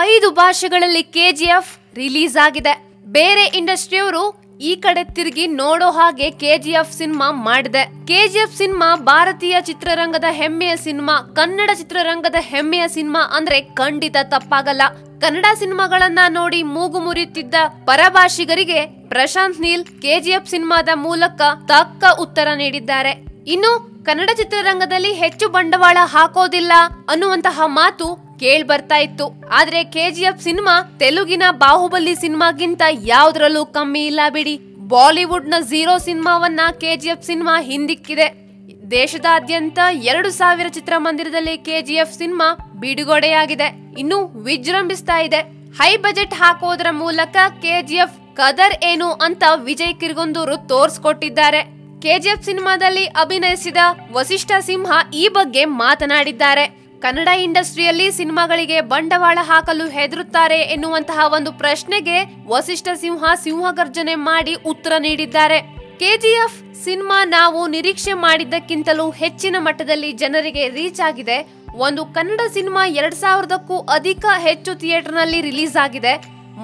ಐದು ಭಾಷೆಗಳಲ್ಲಿ KGF release ಆಗಿದೆ. ಬೇರೆ ಇಂಡಸ್ಟ್ರಿಯವರು ಈ ಕಡೆ ತಿರುಗಿ ನೋಡೋ ಹಾಗೆ ಕೆಜಿಎಫ್ ಸಿನಿಮಾ ಮಾಡಿದೆ. ಕೆಜಿಎಫ್ ಸಿನಿಮಾ ಭಾರತೀಯ ಚಿತ್ರರಂಗದ ಹೆಮ್ಮೆಯ ಸಿನಿಮಾ, ಕನ್ನಡ ಚಿತ್ರರಂಗದ ಹೆಮ್ಮೆಯ ಸಿನಿಮಾ ಅಂದ್ರೆ ಖಂಡಿತ ತಪ್ಪಾಗಲ್ಲ. ಕನ್ನಡ ಸಿನಿಮಾಗಳನ್ನ ನೋಡಿ ಮೂಗು ಮುರಿಯುತ್ತಿದ್ದ ಪರಭಾಷಿಗರಿಗೆ ಪ್ರಶಾಂತ್ ನೀಲ್ ಕೆಜಿಎಫ್ ಸಿನಿಮಾದ ಮೂಲಕ ತಕ್ಕ ಉತ್ತರ ನೀಡಿದ್ದಾರೆ. ಇನ್ನು ಕನ್ನಡ ಚಿತ್ರರಂಗದಲ್ಲಿ ಹೆಚ್ಚು ಬಂಡವಾಳ ಹಾಕೋದಿಲ್ಲ ಅನ್ನುವಂತಹ ಮಾತು ಕೇಳ್ ಬರ್ತಾ ಇತ್ತು. ಆದ್ರೆ ಕೆಜಿಎಫ್ ಸಿನಿಮಾ ತೆಲುಗಿನ ಬಾಹುಬಲಿ ಸಿನಿಮಾಗಿಂತ ಯಾವ್ದ್ರಲ್ಲೂ ಕಮ್ಮಿ ಇಲ್ಲ ಬಿಡಿ. ಬಾಲಿವುಡ್ನ ಝೀರೋ ಸಿನಿಮಾವನ್ನ ಕೆಜಿಎಫ್ ಸಿನಿಮಾ ಹಿಂದಿಕ್ಕಿದೆ. ದೇಶದಾದ್ಯಂತ ಎರಡು ಸಾವಿರ ಚಿತ್ರಮಂದಿರದಲ್ಲಿ ಕೆಜಿಎಫ್ ಸಿನಿಮಾ ಬಿಡುಗಡೆಯಾಗಿದೆ. ಇನ್ನು ವಿಜೃಂಭಿಸ್ತಾ ಇದೆ. ಹೈ ಬಜೆಟ್ ಹಾಕೋದ್ರ ಮೂಲಕ ಕೆಜಿಎಫ್ ಕದರ್ ಏನು ಅಂತ ವಿಜಯ್ ಕಿರ್ಗೊಂದೂರು ತೋರ್ಸ್ಕೊಟ್ಟಿದ್ದಾರೆ. ಕೆಜಿಎಫ್ ಸಿನಿಮಾದಲ್ಲಿ ಅಭಿನಯಿಸಿದ ವಸಿಷ್ಠ ಸಿಂಹ ಈ ಬಗ್ಗೆ ಮಾತನಾಡಿದ್ದಾರೆ. ಕನ್ನಡ ಇಂಡಸ್ಟ್ರಿಯಲ್ಲಿ ಸಿನಿಮಾಗಳಿಗೆ ಬಂಡವಾಳ ಹಾಕಲು ಹೆದರುತ್ತಾರೆ ಎನ್ನುವಂತಹ ಒಂದು ಪ್ರಶ್ನೆಗೆ ವಸಿಷ್ಠ ಸಿಂಹ ಸಿಂಹಗರ್ಜನೆ ಮಾಡಿ ಉತ್ತರ ನೀಡಿದ್ದಾರೆ. ಕೆಜಿಎಫ್ ಸಿನಿಮಾ ನಾವು ನಿರೀಕ್ಷೆ ಮಾಡಿದ್ದಕ್ಕಿಂತಲೂ ಹೆಚ್ಚಿನ ಮಟ್ಟದಲ್ಲಿ ಜನರಿಗೆ ರೀಚ್ ಆಗಿದೆ. ಒಂದು ಕನ್ನಡ ಸಿನಿಮಾ ಎರಡ್ ಸಾವಿರದಕ್ಕೂ ಅಧಿಕ ಹೆಚ್ಚು ಥಿಯೇಟರ್ನಲ್ಲಿ ರಿಲೀಸ್ ಆಗಿದೆ.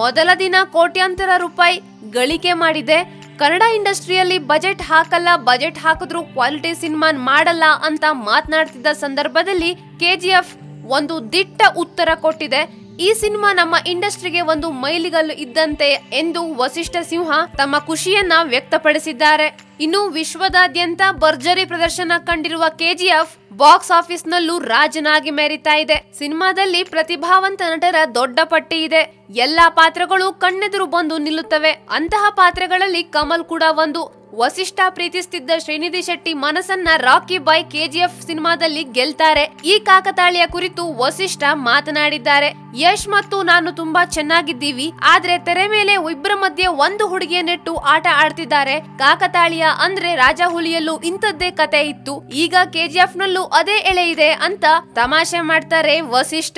ಮೊದಲ ದಿನ ಕೋಟ್ಯಾಂತರ ರೂಪಾಯಿ ಗಳಿಕೆ ಮಾಡಿದೆ. ಕನ್ನಡ ಇಂಡಸ್ಟ್ರಿಯಲ್ಲಿ ಬಜೆಟ್ ಹಾಕಲ್ಲ, ಬಜೆಟ್ ಹಾಕಿದ್ರು ಕ್ವಾಲಿಟಿ ಸಿನಿಮಾ ಮಾಡಲ್ಲ ಅಂತ ಮಾತನಾಡ್ತಿದ್ದ ಸಂದರ್ಭದಲ್ಲಿ ಕೆಜಿಎಫ್ ಒಂದು ದಿಟ್ಟ ಉತ್ತರ ಕೊಟ್ಟಿದೆ. ಈ ಸಿನಿಮಾ ನಮ್ಮ ಇಂಡಸ್ಟ್ರಿಗೆ ಒಂದು ಮೈಲಿಗಲ್ಲು ಇದ್ದಂತೆ ಎಂದು ವಸಿಷ್ಠ ಸಿಂಹ ತಮ್ಮ ಖುಷಿಯನ್ನ ವ್ಯಕ್ತಪಡಿಸಿದ್ದಾರೆ. ಇನ್ನು ವಿಶ್ವದಾದ್ಯಂತ ಭರ್ಜರಿ ಪ್ರದರ್ಶನ ಕಂಡಿರುವ ಕೆಜಿಎಫ್ ಬಾಕ್ಸ್ ಆಫೀಸ್ನಲ್ಲೂ ರಾಜನಾಗಿ ಮೆರಿತಾ ಇದೆ. ಸಿನಿಮಾದಲ್ಲಿ ಪ್ರತಿಭಾವಂತ ನಟರ ದೊಡ್ಡ ಪಟ್ಟಿ ಇದೆ. ಎಲ್ಲಾ ಪಾತ್ರಗಳು ಕಣ್ಣೆದುರು ಬಂದು ನಿಲ್ಲುತ್ತವೆ. ಅಂತಹ ಪಾತ್ರಗಳಲ್ಲಿ ಕಮಲ್ ಕೂಡ ಒಂದು. ವಸಿಷ್ಠ ಪ್ರೀತಿಸ್ತಿದ್ದ ಶ್ರೀನಿಧಿ ಶೆಟ್ಟಿ ಮನಸ್ಸನ್ನ ರಾಕಿ ಬಾಯ್ ಕೆಜಿಎಫ್ ಸಿನಿಮಾದಲ್ಲಿ ಗೆಲ್ತಾರೆ. ಈ ಕಾಕತಾಳಿಯ ಕುರಿತು ವಸಿಷ್ಠ ಮಾತನಾಡಿದ್ದಾರೆ. ಯಶ್ ಮತ್ತು ನಾನು ತುಂಬಾ ಚೆನ್ನಾಗಿದ್ದೀವಿ. ಆದ್ರೆ ತೆರೆ ಮೇಲೆ ಇಬ್ಬರ ಮಧ್ಯೆ ಒಂದು ಹುಡುಗಿಯ ನೆಟ್ಟು ಆಟ ಆಡ್ತಿದ್ದಾರೆ. ಕಾಕತಾಳಿಯ ಅಂದ್ರೆ ರಾಜ ಹುಲಿಯಲ್ಲೂ ಇಂಥದ್ದೇ ಕತೆ ಇತ್ತು. ಈಗ ಕೆಜಿಎಫ್ ನಲ್ಲೂ ಅದೇ ಎಳೆ ಇದೆ ಅಂತ ತಮಾಷೆ ಮಾಡ್ತಾರೆ ವಸಿಷ್ಠ.